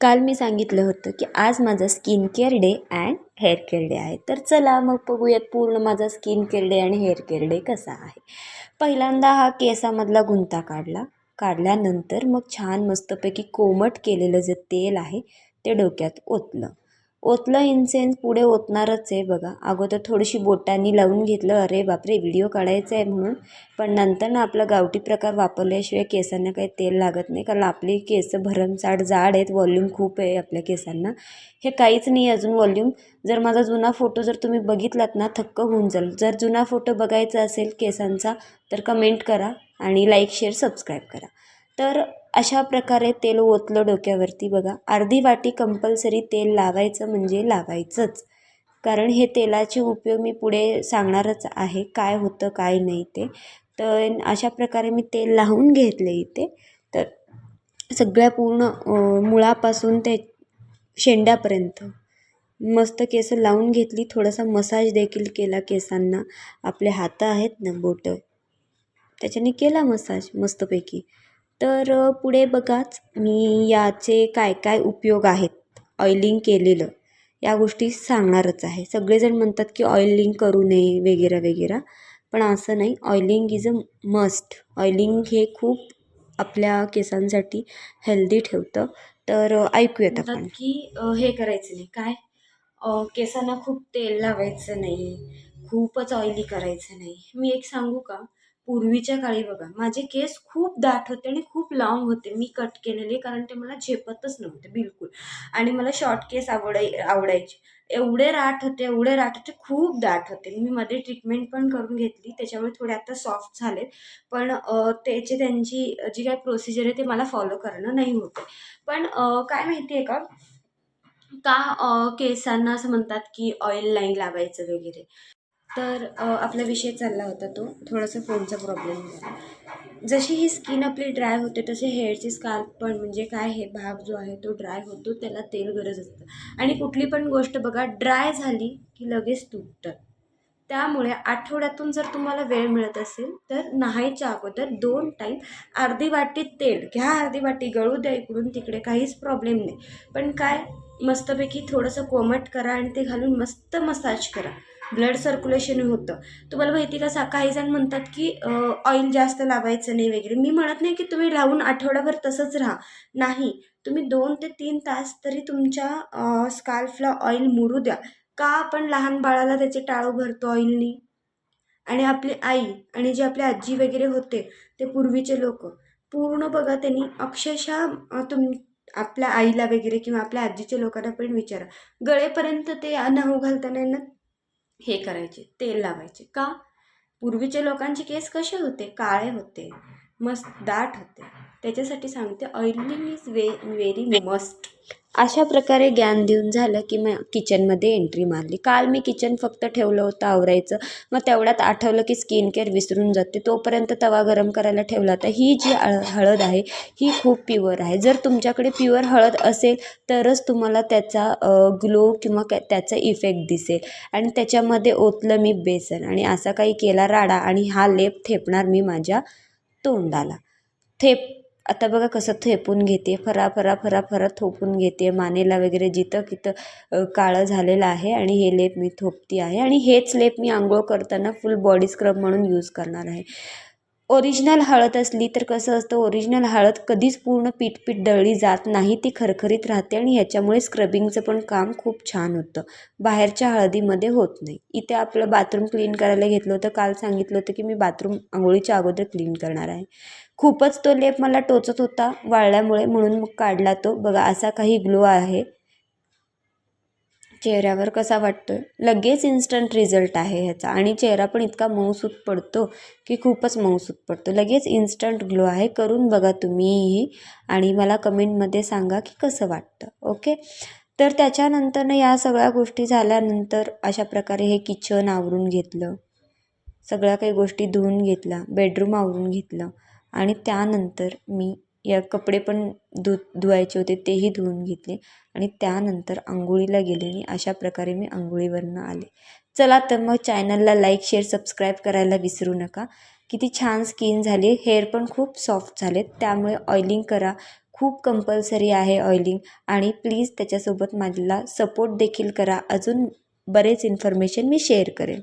काल मी सांगितलं होतं की आज माझा skin care day and hair care day आहे. तर चला मग बघूयात पूर्ण माझा स्किन केअर डे आणि हेअर केअर डे कसा आहे. पहिल्यांदा हा केसामधला गुंता काढला. काढल्यानंतर मग छान मस्तपैकी कोमट केलेलं जे तेल आहे ते डोक्यात ओतलं. ओतलं इन्सेन्स पुढे ओतणारच आहे बघा. अगोदर थोडीशी बोटांनी लावून घेतलं. अरे बापरे व्हिडिओ काढायचा आहे म्हणून. पण नंतर ना आपला गावठी प्रकार वापरल्याशिवाय केसांना काही तेल लागत नाही. कारण आपली केस भरमसाठ जाड आहेत वॉल्यूम खूप आहे आपल्या केसांना. हे काहीच नाही अजून वॉल्यूम जर माझा जुना फोटो जर तुम्ही बघितलात ना थक्क होऊन जाल. जर जुना फोटो बघायचा असेल केसांचा तर कमेंट करा आणि लाईक शेअर सबस्क्राईब करा. तर अशा प्रकारे तेल ओतलं डोक्यावरती बघा. अर्धी वाटी कंपल्सरी तेल लावायचं म्हणजे लावायचंच. कारण हे तेलाचे उपयोग मी पुढे सांगणारच आहे काय होतं काय नाही ते. तर अशा प्रकारे मी तेल लावून घेतले इथे. तर सगळ्या पूर्ण मुळापासून ते शेंड्यापर्यंत. मस्त केस लावून घेतली. थोडासा मसाज देखील केला केसांना. आपले हातं आहेत ना बोटं. त्याच्याने केला मसाज मस्तपैकी. तर पुढे बघाच मी याचे काय काय उपयोग आहेत ऑइलिंग केलेलं. या गोष्टी सांगणारच आहे. सगळेजण म्हणतात की ऑइलिंग करू नये वगैरे वगैरे. पण असं नाही. Oiling is a must oiling हे खूप आपल्या केसांसाठी हेल्दी ठेवतं. तर ऐकूयात आपण. की हे करायचं नाही. काय? केसांना खूप तेल लावायचं नाही. खूपच ऑइली करायचं नाही. मी एक सांगू का? पूर्वीच्या काळी बघा माझे केस खूप दाट होते आणि खूप लाँग होते. मी कट केलेले कारण ते मला झेपतच नव्हते बिलकुल. आणि मला शॉर्ट केस आवडाय आवडायचे. एवढे राठ होते एवढे राठ होते खूप दाट होते. मी मध्ये ट्रीटमेंट पण करून घेतली त्याच्यामुळे थोडे आता सॉफ्ट झालेत. पण त्याची त्यांची जी काय प्रोसिजर आहे ते मला फॉलो करणं नाही होते पण काय माहिती आहे का? का केसांना असं म्हणतात की ऑइल लाईन लावायचं वगैरे. तर आपला विषय चालला होता तो. थोडासा फोनचा प्रॉब्लेम होता. जशी ही स्किन आपली ड्राय होते तसे हेअरची स्काल्प पण म्हणजे काय हे भाग जो आहे तो ड्राय होतो त्याला तेल गरज असतं. आणि कुठली पण गोष्ट बघा ड्राय झाली की लगेच तुटतं. त्यामुळे आठवड्यातून जर तुम्हाला वेळ मिळत असेल तर नहायच्या अगोदर दोन टाईम अर्धी वाटी तेल घ्या अर्धी वाटी गळू द्या इकडून तिकडे काहीच प्रॉब्लेम नाही. पण काय मस्तपैकी थोडंसं कोमट करा आणि ते घालून मस्त मसाज करा. ब्लड सर्क्युलेशन होतं. तुम्हाला माहिती का सा काही जण म्हणतात की ऑइल जास्त लावायचं नाही वगैरे. मी म्हणत नाही की तुम्ही लावून आठवडाभर तसंच राहा. नाही. तुम्ही दोन ते तीन तास तरी तुमच्या स्काल्फला ऑइल मुरू द्या. का आपण लहान बाळाला त्याचे टाळू भरतो ऑइलनी आणि आपली आई आणि जे आपले आजी वगैरे होते ते पूर्वीचे लोक पूर्ण बघा त्यांनी अक्षरशः तुम आपल्या आईला वगैरे किंवा आपल्या आजीच्या लोकांना पण विचारा. गळेपर्यंत ते नऊ घालताना ना हे करायचे तेल लावायचे. का? पूर्वीच्या लोकांचे केस कसे होते? काळे होते मस्त दाट होते. त्याच्यासाठी सांगते oiling is way very must अशा प्रकारे ज्ञान देऊन झालं की मग किचनमध्ये एंट्री मारली. काल मी किचन फक्त ठेवलं होतं आवरायचं. मग तेवढ्यात आठवलं की स्किन केअर विसरून जाते. तोपर्यंत तवा गरम करायला ठेवला तर ही जी हळद आहे ही खूप प्युअर आहे. जर तुमच्याकडे प्युअर हळद असेल तरच तुम्हाला त्याचा ग्लो किंवा त्याचा इफेक्ट दिसेल. आणि त्याच्यामध्ये ओतलं मी बेसन आणि असा काही केला राडा आणि हा लेप थेपणार मी माझ्या तोंडाला. थेप आता बघा कसं थेपून घेते फरा फरा फरा फरा थोपून घेते. मानेला वगैरे जिथं तिथं काळं झालेलं आहे आणि हे लेप मी थोपती आहे. आणि हेच लेप मी आंघोळ करताना फुल बॉडी स्क्रब म्हणून यूज करणार आहे. ओरिजिनल हळद असली तर कसं असतं ओरिजिनल हळद कधीच पूर्ण पीठ दळली जात नाही ती खरखरीत राहते आणि ह्याच्यामुळे स्क्रबिंगचं पण काम खूप छान होतं. बाहेरच्या हळदीमध्ये होत नाही. इथे आपलं बाथरूम क्लीन करायला घेतलं होतं काल सांगितलं होतं की मी बाथरूम आंघोळीच्या अगोदर क्लीन करणार आहे. खूपच तो लेप मला टोचत होता वाळल्यामुळे म्हणून मग काढला तो. बघा असा काही ग्लो आहे. चेहऱ्यावर कसा वाटतो आहे लगेच इन्स्टंट रिझल्ट आहे ह्याचा. आणि चेहरा पण इतका मऊसूत पडतो की खूपच मऊसूत पडतो. लगेच इन्स्टंट ग्लो आहे. करून बघा तुम्हीही आणि मला कमेंटमध्ये सांगा की कसं वाटतं. ओके? तर त्याच्यानंतरनं या सगळ्या गोष्टी झाल्यानंतर अशा प्रकारे हे किचन आवरून घेतलं. सगळ्या काही गोष्टी धुवून घेतल्या. बेडरूम आवरून घेतलं. आणि त्यानंतर मी या कपडे पण धु धुवायचे होते तेही धुवून घेतले. आणि त्यानंतर आंघोळीला गेले आणि अशा प्रकारे मी आंघोळीवरनं आले. चला तर मग चॅनलला लाईक शेअर सबस्क्राईब करायला विसरू नका. किती छान स्किन झाली. हेअर पण खूप सॉफ्ट झालेत. त्यामुळे ऑइलिंग करा. खूप कंपल्सरी आहे ऑइलिंग आणि प्लीज त्याच्यासोबत माझला सपोर्ट देखील करा. अजून बरेच इन्फॉर्मेशन मी शेअर करेन.